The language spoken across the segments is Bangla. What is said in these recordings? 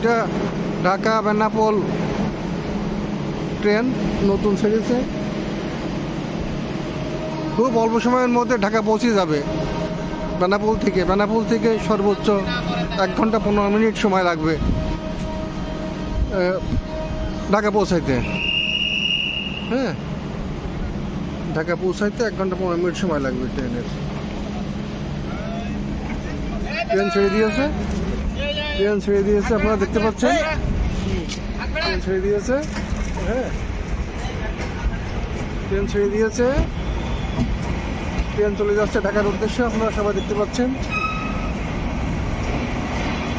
এটা ঢাকা বেনাপোল ট্রেন নতুন ছেড়েছে খুব অল্প সময়ের মধ্যে ঢাকা পৌঁছে যাবে। বেনাপোল থেকে বেনাপোল থেকে সর্বোচ্চ এক ঘণ্টা পনেরো মিনিট সময় লাগবে ঢাকা পৌঁছাইতে। হ্যাঁ ঢাকা পৌঁছাইতে এক ঘণ্টা পনেরো মিনিট সময় লাগবে ট্রেনের। ট্রেন ছেড়ে দিয়েছে। ট্রেন ছেড়ে দিয়েছে আপনারা দেখতে পাচ্ছেন? ট্রেন ছেড়ে দিয়েছে। হ্যাঁ। ট্রেন ছেড়ে দিয়েছে। ট্রেন চলে যাচ্ছে ঢাকার উদ্দেশ্যে আপনারা সবাই দেখতে পাচ্ছেন।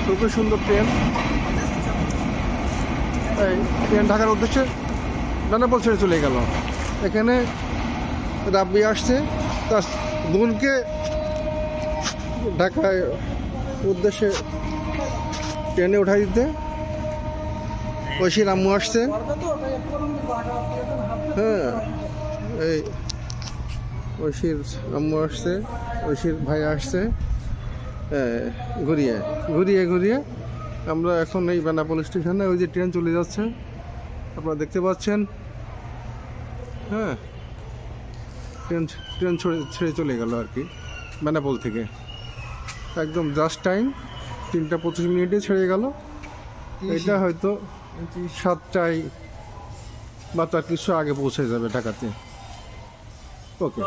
খুবই সুন্দর ট্রেন এই ট্রেন ঢাকার উদ্দেশ্যে বেনাপোল ছেড়ে চলে গেল। এখানে রাব্বি আসছে তার বোনকে ঢাকায় উদ্দেশ্যে ট্রেনে উঠাই দিতে। ঐশীর আসছে। হ্যাঁ এই ঐশীর আম্মু আসছে ঐশীর ভাই আসছে। ঘুরিয়ে ঘুরিয়ে ঘুরিয়ে। আমরা এখন এই বেনাপোল স্টেশনে, ওই যে ট্রেন চলে যাচ্ছে। আপনারা দেখতে পাচ্ছেন। হ্যাঁ ট্রেন ট্রেন ছেড়ে চলে গেল আর কি বেনাপোল থেকে। একদম জাস্ট টাইম তিনটা পঁচিশ মিনিটে ছেড়ে গেল। এটা হয়তো সাতটায় বা তার কিছু আগে পৌঁছে যাবে ঢাকাতে। ওকে।